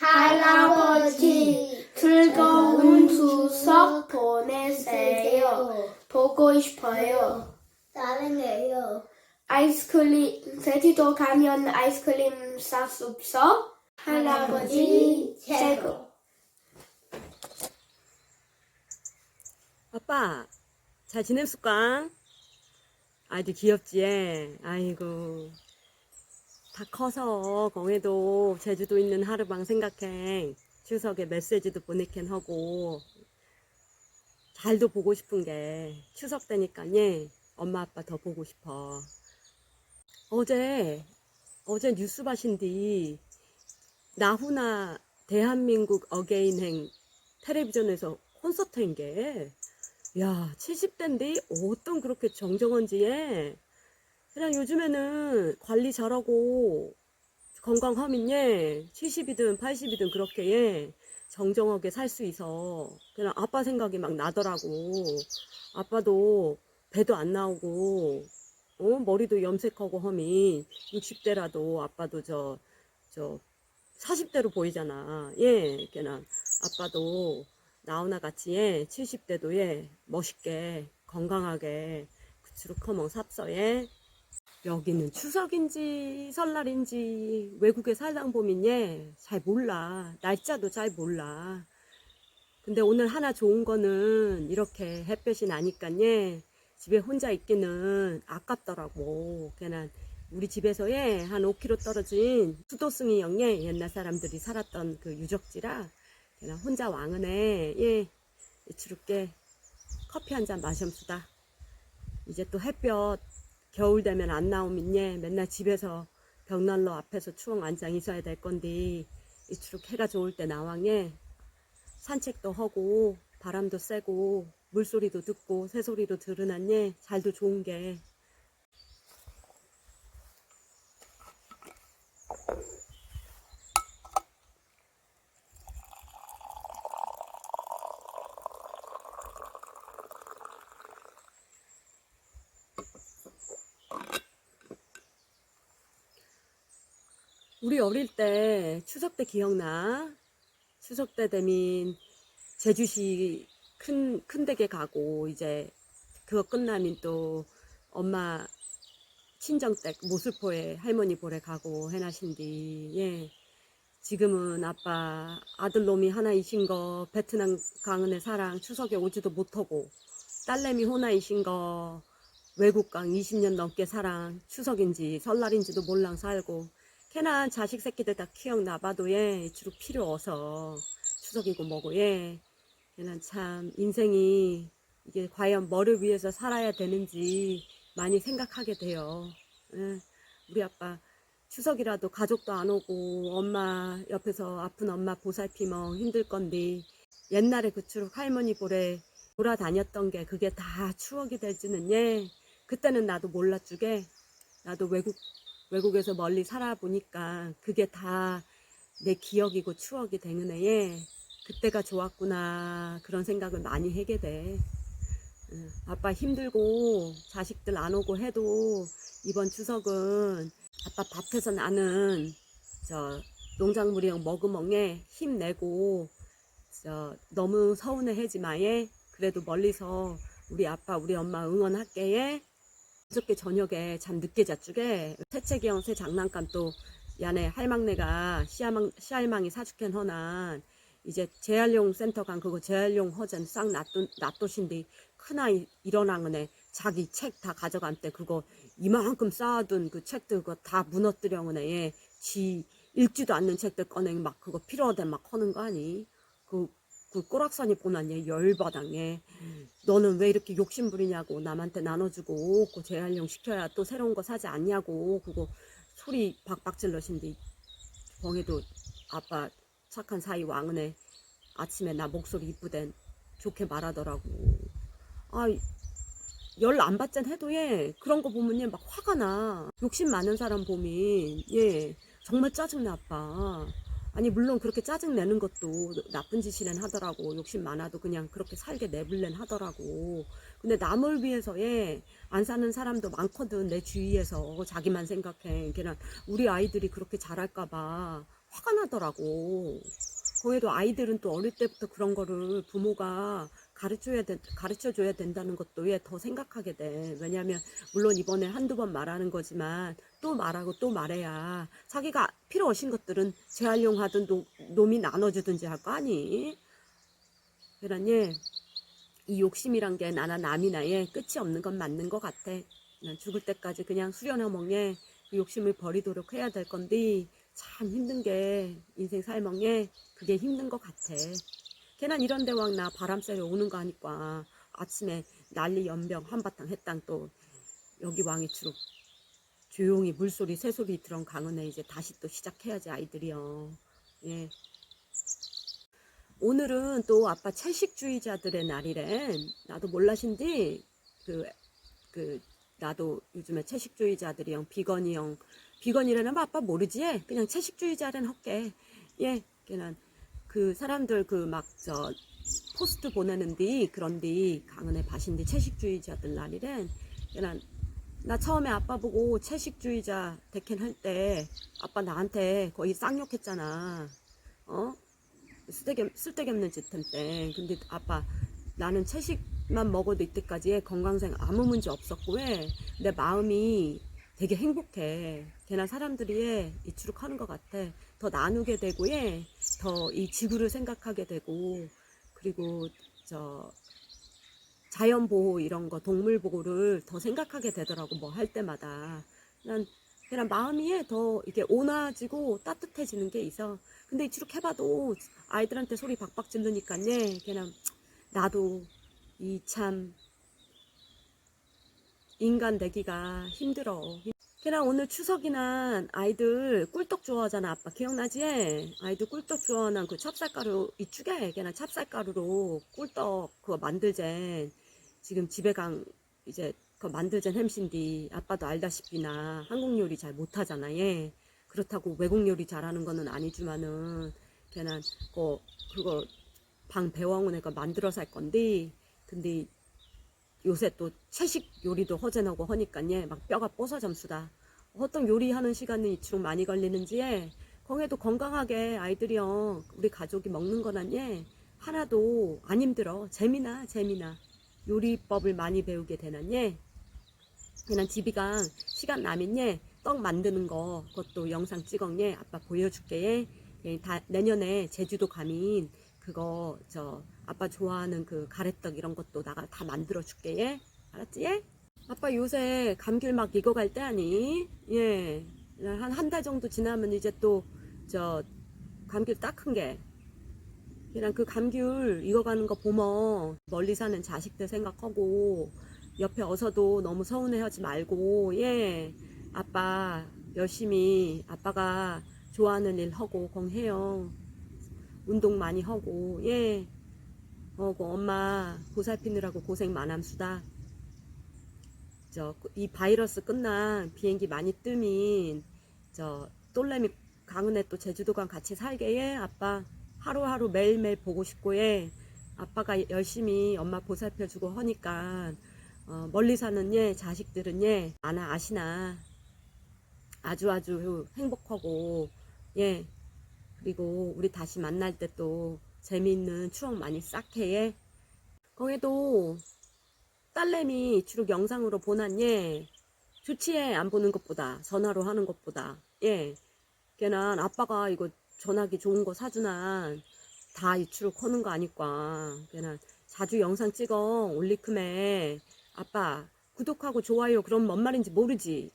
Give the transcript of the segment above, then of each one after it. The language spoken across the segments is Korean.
할아버지, 즐거운 추석 보내세요. 보고 싶어요. 사랑해요. 아이스크림, 제주도 가면 아이스크림 샀었어? 할아버지, 최고. 아빠, 잘 지냈을까? 아이들 귀엽지? 아이고. 다 커서, 거기도 제주도 있는 하루방 생각해. 추석에 메시지도 보내캔 하고. 잘도 보고 싶은 게, 추석 때니까, 예, 엄마 아빠 더 보고 싶어. 어제, 어제 뉴스 봐신디, 나훈아 대한민국 어게인행 텔레비전에서 콘서트인 게, 야, 70대인데 어떤 그렇게 정정한지에 그냥 요즘에는 관리 잘하고 건강하면 예, 70이든 80이든 그렇게 예, 정정하게 살 수 있어. 그냥 아빠 생각이 막 나더라고. 아빠도 배도 안 나오고 어, 머리도 염색하고 하면 60대라도 아빠도 저, 저 40대로 보이잖아. 예, 그냥 아빠도 나훈아 같이 예, 70대도 예, 멋있게 건강하게 그치로 커멍 삽서에 여기는 추석인지 설날인지 외국에 살다 보면 예, 잘 몰라. 날짜도 잘 몰라. 근데 오늘 하나 좋은 거는 이렇게 햇볕이 나니까 예, 집에 혼자 있기는 아깝더라고. 그냥 우리 집에서 예, 한 5km 떨어진 수도승이 형예 옛날 사람들이 살았던 그 유적지라 그냥 혼자 왕은에 예 이치롭게 커피 한 잔 마셨수다. 이제 또 햇볕 겨울 되면 안 나오면 예 맨날 집에서 벽난로 앞에서 추억 안장 있어야 될 건데 이치롭 해가 좋을 때 나왕에 산책도 하고 바람도 쐬고 물소리도 듣고 새소리도 들으난 예 잘도 좋은 게 우리 어릴 때 추석 때 기억나? 추석 때 되면 제주시 큰, 큰 댁에 가고 이제 그거 끝나면 또 엄마 친정 댁 모슬포에 할머니 보러 가고 해나신디 예. 지금은 아빠 아들놈이 하나이신 거 베트남 강은의 사랑 추석에 오지도 못하고 딸내미 호나이신 거 외국강 20년 넘게 사랑 추석인지 설날인지도 몰랑 살고 걔난 자식 새끼들 다 키워나봐도 예 주로 필요 없어 추석이고 뭐고 예. 걔는 참 인생이 이게 과연 뭐를 위해서 살아야 되는지 많이 생각하게 돼요. 예, 우리 아빠 추석이라도 가족도 안 오고 엄마 옆에서 아픈 엄마 보살피면 힘들 건데 옛날에 그 추록 할머니 보래 돌아다녔던 게 그게 다 추억이 될지는 예. 그때는 나도 몰랐주게 나도 외국 외국에서 멀리 살아보니까 그게 다 내 기억이고 추억이 되는 애에 그때가 좋았구나 그런 생각을 많이 하게 돼. 응, 아빠 힘들고 자식들 안 오고 해도 이번 추석은 아빠 밭에서 나는 저 농작물이랑 머그멍에 힘내고 저 너무 서운해 하지 마예 그래도 멀리서 우리 아빠 우리 엄마 응원할게에 어저께 저녁에 잠 늦게 잤주게 새채기형 새 장난감 또 야네 할망네가 시할망, 시할망이 사주캔 허난 이제 재활용 센터 간 그거 재활용 허전 싹 놔두, 놔두신데 큰아이 일어나는애 자기 책 다 가져간 때 그거 이만큼 쌓아둔 그 책들 그거 다 무너뜨려는 애지 읽지도 않는 책들 꺼내 막 그거 필요하대 막 하는 거 아니? 그, 그 보난 얘 열바당에 너는 왜 이렇게 욕심 부리냐고 남한테 나눠주고 그 재활용 시켜야 또 새로운 거 사지 않냐고 그거 소리 박박 질러신데 벙에도 아빠 착한 사이 왕은에 아침에 나 목소리 이쁘댄 좋게 말하더라고. 아 열 안 받잔 해도 예 그런 거 보면 얘막 화가 나. 욕심 많은 사람 보면 예 정말 짜증나 아빠 아니 물론 그렇게 짜증 내는 것도 나쁜 짓이란 하더라고. 욕심 많아도 그냥 그렇게 살게 내불렌 하더라고. 근데 남을 위해서 예안 사는 사람도 많거든 내 주위에서. 자기만 생각해. 그냥 우리 아이들이 그렇게 잘할까봐 화가 나더라고. 거기도 아이들은 또 어릴 때부터 그런 거를 부모가 가르쳐야 돼, 가르쳐 줘야 된다는 것도 왜 더 생각하게 돼. 왜냐면, 물론 이번에 한두 번 말하는 거지만, 또 말하고 또 말해야, 자기가 필요 없인 것들은 재활용하든 노, 놈이 나눠주든지 할 거 아니? 그러니, 이 욕심이란 게 나나 남이나 에 끝이 없는 건 맞는 것 같아. 난 죽을 때까지 그냥 수련하 멍에 그 욕심을 버리도록 해야 될 건데, 참 힘든 게 인생 살멍에 그게 힘든 것 같아. 걔난 이런 대왕 나 바람 쐬러 오는 거 하니까 아침에 난리 연병 한바탕 했당 또 여기 왕이추록 조용히 물소리 새소리 들은 강은에 이제 다시 또 시작해야지 아이들이요. 예. 오늘은 또 아빠 채식주의자들의 날이래. 나도 몰라신디 그, 그, 나도 요즘에 채식주의자들이형 비건이형 비건이라는 거 아빠 모르지? 그냥 채식주의자는 헛게. 예, 걔는 그 사람들 그 막 저 포스트 보내는디 그런디 강은의 밭인디 채식주의자들 날이래. 걔는 나 처음에 아빠 보고 채식주의자 대캔 할때 아빠 나한테 거의 쌍욕했잖아. 어? 쓸데없, 쓸데없는 짓 할 때. 근데 아빠 나는 채식만 먹어도 이때까지 건강상 아무 문제 없었고 왜? 내 마음이 되게 행복해. 걔나 사람들이 예, 이추룩하는 것 같아. 더 나누게 되고 예, 더 이 지구를 생각하게 되고 그리고 저 자연 보호 이런 거 동물 보호를 더 생각하게 되더라고 뭐 할 때마다 난 그냥 마음이 예, 더 이렇게 온화지고 따뜻해지는 게 있어. 근데 이추룩 해봐도 아이들한테 소리 박박 지르니까 예, 그냥 나도 이 참 인간 되기가 힘들어. 그냥 오늘 추석이나 아이들 꿀떡 좋아하잖아 아빠. 기억나지? 아이들 꿀떡 좋아하는 그 찹쌀가루 이쪽에 그냥 찹쌀가루로 꿀떡 그거 만들젠 지금 집에 간 이제 그 만들젠 햄신디 아빠도 알다시피 나 한국 요리 잘 못하잖아 얘. 그렇다고 외국 요리 잘하는 거는 아니지만은 그냥 그 그거 방 배워온 애가 만들어서 할 건데 근데 요새 또 채식 요리도 허전하고 하니까 얘막 뼈가 뽀서 점수다. 어떤 요리하는 시간은 이치록 많이 걸리는지에 거기에도 건강하게 아이들이요 우리 가족이 먹는 거난 예 하나도 안 힘들어 재미나 재미나 요리법을 많이 배우게 되는 예 그냥 집이강 시간 나면 예떡 만드는 거 그것도 영상 찍어 예 아빠 보여줄게 예. 예, 다 내년에 제주도 가면 그거 저 아빠 좋아하는 그 가래떡 이런 것도 나가 다 만들어 줄게 예? 알았지 예? 아빠 요새 감귤 막 익어갈 때 아니? 예 한 한 달 정도 지나면 이제 또 저 감귤 딱 큰 게. 그냥 그 감귤 익어가는 거 보면 멀리 사는 자식들 생각하고 옆에 어서도 너무 서운해하지 말고 예? 아빠 열심히 아빠가 좋아하는 일 하고 공해요. 운동 많이 하고 예 어, 그 엄마 보살피느라고 고생 많암수다. 저 이 바이러스 끝난 비행기 많이 뜨민 저 똘레미 강은혜 또 제주도간 같이 살게 예 아빠. 하루하루 매일매일 보고 싶고 예 아빠가 열심히 엄마 보살펴주고 하니까 어, 멀리 사는 예 자식들은 예 아나 아시나. 아주 아주 행복하고 예. 그리고 우리 다시 만날 때또 재미있는 추억 많이 쌓게 예. 거기도 딸내미 주로 영상으로 보난 예 좋지에 안 보는 것보다 전화로 하는 것보다. 예. 걔는 아빠가 이거 전화기 좋은 거 사주나 다 이추록 하는 거 아니까. 걔는 자주 영상 찍어 올리큼에. 아빠 구독하고 좋아요 그럼 뭔 말인지 모르지?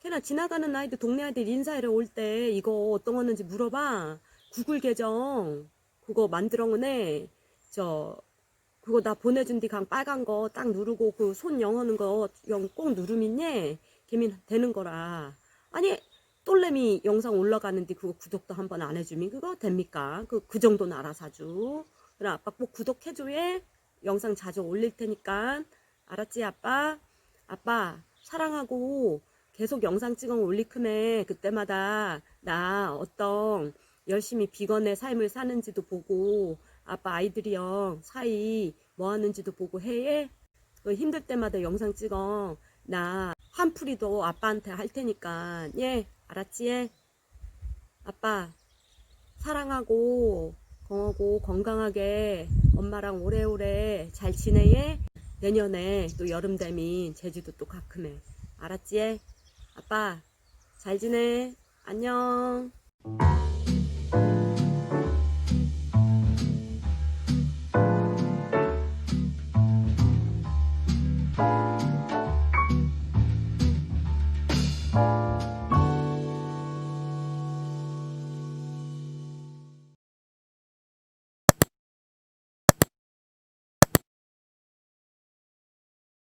걔나 지나가는 아이들 동네 아이들 인사하러 올 때 이거 어떤 거는지 물어봐. 구글 계정 그거 만들어오네. 저 그거 나 보내준 뒤 강 빨간 거 딱 누르고 그 손 영하는 거영꼭 누르면예 걔민 되는 거라. 아니 똘레미 영상 올라가는데 그거 구독도 한 번 안 해주면 그거 됩니까? 그, 그 정도는 알아서 주 그래 아빠 꼭 구독해줘 예 영상 자주 올릴 테니까. 알았지 아빠? 아빠 사랑하고 계속 영상 찍어 올리큼에 그때마다 나 어떤 열심히 비건의 삶을 사는지도 보고 아빠 아이들이요 사이 뭐 하는지도 보고 해. 그 힘들 때마다 영상 찍어. 나 한풀이도 아빠한테 할 테니까 예 알았지 예. 아빠 사랑하고 건하고 건강하게 엄마랑 오래오래 잘 지내예. 내년에 또 여름 되면 제주도 또 가끔해. 알았지? 아빠 잘 지내. 안녕.